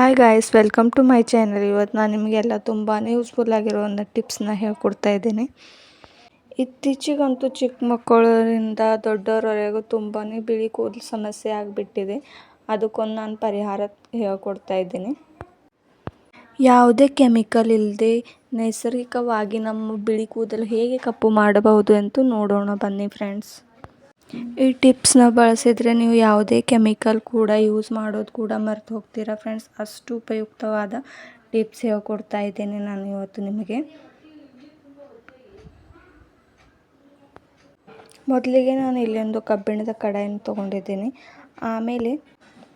Hi guys welcome to my channel ಇವತ್ತು ನಾನು ನಿಮಗೆಲ್ಲ ತುಂಬಾ ಯೂಸ್ಫುಲ್ ಆಗಿರೋ ಒಂದು ಟಿಪ್ಸ್ನ ಹೇಳ್ಕೊಡ್ತಾ ಇದ್ದೀನಿ. ಇತ್ತೀಚೆಗಂತೂ ಚಿಕ್ಕ ಮಕ್ಕಳರಿಂದ ದೊಡ್ಡವರವರೆಗೂ ತುಂಬಾ ಬಿಳಿ ಕೂದಲು ಸಮಸ್ಯೆ ಆಗಿಬಿಟ್ಟಿದೆ. ಅದಕ್ಕೊಂದು ನಾನು ಪರಿಹಾರ ಹೇಳ್ಕೊಡ್ತಾ ಇದ್ದೀನಿ. ಯಾವುದೇ ಕೆಮಿಕಲ್ ಇಲ್ಲದೆ ನೈಸರ್ಗಿಕವಾಗಿ ನಮ್ಮ ಬಿಳಿ ಕೂದಲು ಹೇಗೆ ಕಪ್ಪು ಮಾಡಬಹುದು ಅಂತ ನೋಡೋಣ ಬನ್ನಿ ಫ್ರೆಂಡ್ಸ್ ಈ ಟಿಪ್ಸ್ನ ಬಳಸಿದರೆ ನೀವು ಯಾವುದೇ ಕೆಮಿಕಲ್ ಕೂಡ ಯೂಸ್ ಮಾಡೋದು ಕೂಡ ಮರೆತು ಹೋಗ್ತೀರಾ ಫ್ರೆಂಡ್ಸ್ ಅಷ್ಟು ಉಪಯುಕ್ತವಾದ ಟಿಪ್ಸ್ ಹೇಳ್ಕೊಡ್ತಾ ಇದ್ದೇನೆ ನಾನು ಇವತ್ತು ನಿಮಗೆ. ಮೊದಲಿಗೆ ನಾನು ಇಲ್ಲೊಂದು ಕಬ್ಬಿಣದ ಕಡಾಯನ್ನು ತೊಗೊಂಡಿದ್ದೀನಿ. ಆಮೇಲೆ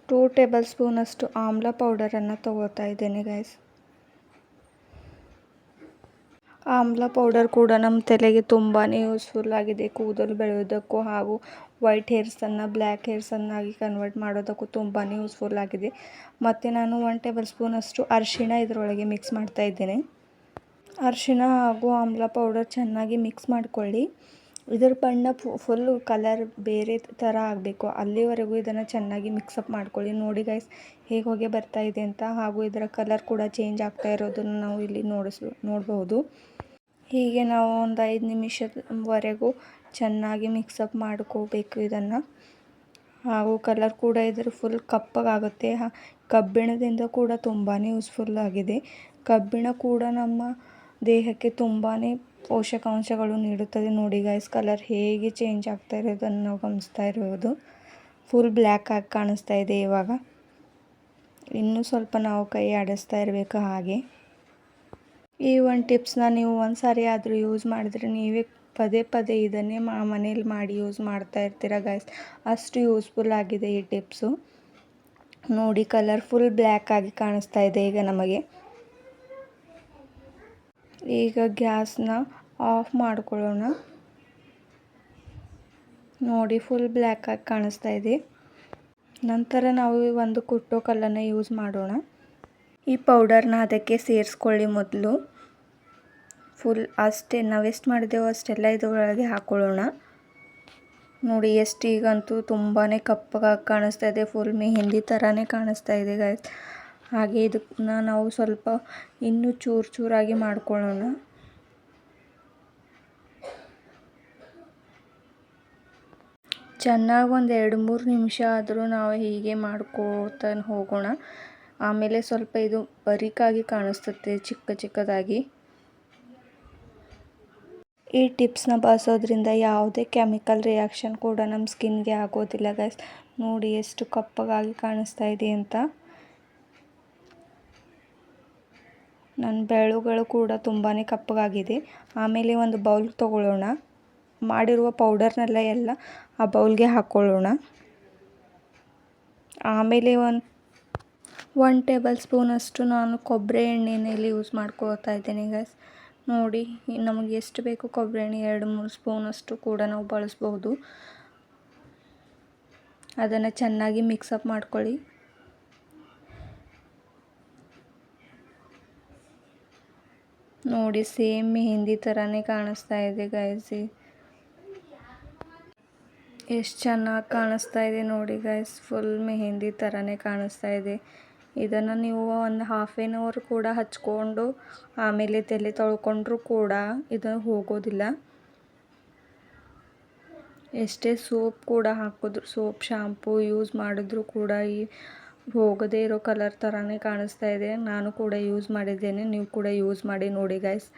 ಟೂ ಟೇಬಲ್ ಸ್ಪೂನಷ್ಟು ಆಮ್ಲ ಪೌಡರನ್ನು ತೊಗೋತಾ ಇದ್ದೇನೆ ಗೈಸ್ ಆಮ್ಲ ಪೌಡರ್ ಕೂಡ ನಮ್ಮ ತಲೆಗೆ ತುಂಬಾ ಯೂಸ್ಫುಲ್ ಆಗಿದೆ. ಕೂದಲು ಬೆಳೆಯೋದಕ್ಕೂ ಹಾಗೂ ವೈಟ್ ಹೇರ್ಸನ್ನು ಬ್ಲ್ಯಾಕ್ ಹೇರ್ಸನ್ನಾಗಿ ಕನ್ವರ್ಟ್ ಮಾಡೋದಕ್ಕೂ ತುಂಬಾ ಯೂಸ್ಫುಲ್ ಆಗಿದೆ. ಮತ್ತು ನಾನು ಒನ್ ಟೇಬಲ್ ಸ್ಪೂನಷ್ಟು ಅರಿಶಿಣ ಇದರೊಳಗೆ ಮಿಕ್ಸ್ ಮಾಡ್ತಾ ಇದ್ದೇನೆ. ಅರಿಶಿಣ ಹಾಗೂ ಆಮ್ಲ ಪೌಡರ್ ಚೆನ್ನಾಗಿ ಮಿಕ್ಸ್ ಮಾಡಿಕೊಳ್ಳಿ. ಇದರ ಬಣ್ಣ ಫುಲ್ಲು ಕಲರ್ ಬೇರೆ ಥರ ಆಗಬೇಕು. ಅಲ್ಲಿವರೆಗೂ ಇದನ್ನು ಚೆನ್ನಾಗಿ ಮಿಕ್ಸಪ್ ಮಾಡ್ಕೊಳ್ಳಿ. ನೋಡಿ ಗೈಸ್ ಹೇಗೆ ಹೋಗಿ ಬರ್ತಾ ಇದೆ ಅಂತ. ಹಾಗೂ ಇದರ ಕಲರ್ ಕೂಡ ಚೇಂಜ್ ಆಗ್ತಾ ಇರೋದನ್ನು ನಾವು ಇಲ್ಲಿ ನೋಡಿಸ್ ನೋಡಬಹುದು ಹೀಗೆ ನಾವು ಒಂದು ಐದು ನಿಮಿಷದವರೆಗೂ ಚೆನ್ನಾಗಿ ಮಿಕ್ಸಪ್ ಮಾಡ್ಕೋಬೇಕು ಇದನ್ನು. ಹಾಗೂ ಕಲರ್ ಕೂಡ ಇದರ ಫುಲ್ ಕಪ್ಪಗಾಗುತ್ತೆ. ಕಬ್ಬಿಣದಿಂದ ಕೂಡ ತುಂಬಾ ಯೂಸ್ಫುಲ್ ಆಗಿದೆ. ಕಬ್ಬಿಣ ಕೂಡ ನಮ್ಮ ದೇಹಕ್ಕೆ ತುಂಬಾ ಪೋಷಕಾಂಶಗಳು ನೀಡುತ್ತದೆ. ನೋಡಿ ಗೈಸ್ ಕಲರ್ ಹೇಗೆ ಚೇಂಜ್ ಆಗ್ತಾ ಇರೋದನ್ನು ನಾವು ಗಮನಿಸ್ತಾ ಇರೋದು ಫುಲ್ ಬ್ಲ್ಯಾಕ್ ಆಗಿ ಕಾಣಿಸ್ತಾ ಇದೆ ಇವಾಗ. ಇನ್ನೂ ಸ್ವಲ್ಪ ನಾವು ಕೈ ಆಡಿಸ್ತಾ ಇರಬೇಕು ಹಾಗೆ. ಈ ಒಂದು ಟಿಪ್ಸ್ನ ನೀವು ಒಂದು ಸಾರಿ ಆದರೂ ಯೂಸ್ ಮಾಡಿದ್ರೆ ನೀವೇ ಪದೇ ಪದೇ ಇದನ್ನೇ ಮಾ ಮನೇಲಿ ಮಾಡಿ ಯೂಸ್ ಮಾಡ್ತಾ ಇರ್ತೀರ ಗೈಸ್ ಅಷ್ಟು ಯೂಸ್ಫುಲ್ ಆಗಿದೆ ಈ ಟಿಪ್ಸು ನೋಡಿ ಕಲರ್ ಫುಲ್ ಬ್ಲ್ಯಾಕ್ ಆಗಿ ಕಾಣಿಸ್ತಾ ಇದೆ ಈಗ ನಮಗೆ. ಈಗ ಗ್ಯಾಸ್ನ ಆಫ್ ಮಾಡ್ಕೊಳ್ಳೋಣ. ನೋಡಿ ಫುಲ್ ಬ್ಲ್ಯಾಕ್ ಆಗಿ ಕಾಣಿಸ್ತಾ ಇದೆ. ನಂತರ ನಾವು ಒಂದು ಕುಟ್ಟೋ ಕಲ್ಲನ್ನು ಯೂಸ್ ಮಾಡೋಣ. ಈ ಪೌಡರ್ನ ಅದಕ್ಕೆ ಸೇರಿಸ್ಕೊಳ್ಳಿ ಮೊದಲು. ಫುಲ್ ಅಷ್ಟೇ, ನಾವು ಎಷ್ಟು ಮಾಡಿದೆವೋ ಅಷ್ಟೆಲ್ಲ ಇದರೊಳಗೆ ಹಾಕ್ಕೊಳ್ಳೋಣ ನೋಡಿ, ಎಷ್ಟು ಈಗಂತೂ ತುಂಬಾ ಕಪ್ಪಗಾಗಿ ಕಾಣಿಸ್ತಾ ಇದೆ. ಫುಲ್ ಮೆಹೆಂದಿ ಥರನೇ ಕಾಣಿಸ್ತಾ ಇದೆ ಗಾಯ್ಸ್ ಹಾಗೆ ಇದನ್ನ ನಾವು ಸ್ವಲ್ಪ ಇನ್ನೂ ಚೂರು ಚೂರಾಗಿ ಮಾಡ್ಕೊಳ್ಳೋಣ. ಚೆನ್ನಾಗಿ ಒಂದು ಎರಡು ಮೂರು ನಿಮಿಷ ಆದರೂ ನಾವು ಹೀಗೆ ಮಾಡ್ಕೋತ ಹೋಗೋಣ. ಆಮೇಲೆ ಸ್ವಲ್ಪ ಇದು ಬರೀಕಾಗಿ ಕಾಣಿಸ್ತದೆ ಚಿಕ್ಕ ಚಿಕ್ಕದಾಗಿ. ಈ ಟಿಪ್ಸ್ನ ಬಳಸೋದ್ರಿಂದ ಯಾವುದೇ ಕೆಮಿಕಲ್ ರಿಯಾಕ್ಷನ್ ಕೂಡ ನಮ್ಮ ಸ್ಕಿನ್ಗೆ ಆಗೋದಿಲ್ಲ ಗೈಸ್ ನೋಡಿ ಎಷ್ಟು ಕಪ್ಪಗಾಗಿ ಕಾಣಿಸ್ತಾ ಇದೆ ಅಂತ. ನನ್ನ ಬೆರಳುಗಳು ಕೂಡ ತುಂಬಾ ಕಪ್ಪಗಾಗಿದೆ. ಆಮೇಲೆ ಒಂದು ಬೌಲ್ ತೊಗೊಳ್ಳೋಣ. ಮಾಡಿರುವ ಪೌಡರ್ನೆಲ್ಲ ಎಲ್ಲ ಆ ಬೌಲ್ಗೆ ಹಾಕ್ಕೊಳ್ಳೋಣ ಆಮೇಲೆ ಒಂದು ಒನ್ ಟೇಬಲ್ ಸ್ಪೂನಷ್ಟು ನಾನು ಕೊಬ್ಬರಿ ಎಣ್ಣೆಯಲ್ಲಿ ಯೂಸ್ ಮಾಡ್ಕೊಳ್ತಾ ಇದ್ದೇನೆ ಗೈಸ್ ನೋಡಿ, ನಮಗೆ ಎಷ್ಟು ಬೇಕು ಕೊಬ್ಬರಿ ಎಣ್ಣೆ ಎರಡು, ಮೂರು ಸ್ಪೂನಷ್ಟು ಕೂಡ ನಾವು ಬಳಸ್ಬೋದು. ಅದನ್ನು ಚೆನ್ನಾಗಿ ಮಿಕ್ಸಪ್ ಮಾಡ್ಕೊಳ್ಳಿ. ನೋಡಿ, ಸೇಮ್ ಮೆಹಂದಿ ಥರನೇ ಕಾಣಿಸ್ತಾ ಇದೆ ಗೈಸಿ ಎಷ್ಟು ಚೆನ್ನಾಗಿ ಕಾಣಿಸ್ತಾ ಇದೆ ನೋಡಿ ಗೈಸ್ ಫುಲ್ ಮೆಹಂದಿ ಥರನೇ ಕಾಣಿಸ್ತಾ ಇದೆ. ಇದನ್ನು ನೀವು ಒಂದು ಹಾಫ್ ಎನ್ ಅವರ್ ಕೂಡ ಹಚ್ಕೊಂಡು, ಆಮೇಲೆ ತಲೆ ತೊಳ್ಕೊಂಡ್ರೂ ಕೂಡ ಇದು ಹೋಗೋದಿಲ್ಲ. ಎಷ್ಟೇ ಸೋಪ್ ಕೂಡ ಹಾಕಿದ್ರು, ಸೋಪ್ ಶಾಂಪೂ ಯೂಸ್ ಮಾಡಿದ್ರು ಕೂಡ ಈ ಹೋಗದೇ ಇರೋ ಕಲರ್ ಥರನೇ ಕಾಣಿಸ್ತಾ ಇದೆ. ನಾನು ಕೂಡ ಯೂಸ್ ಮಾಡಿದ್ದೇನೆ. ನೀವು ಕೂಡ ಯೂಸ್ ಮಾಡಿ ನೋಡಿ ಗೈಸ್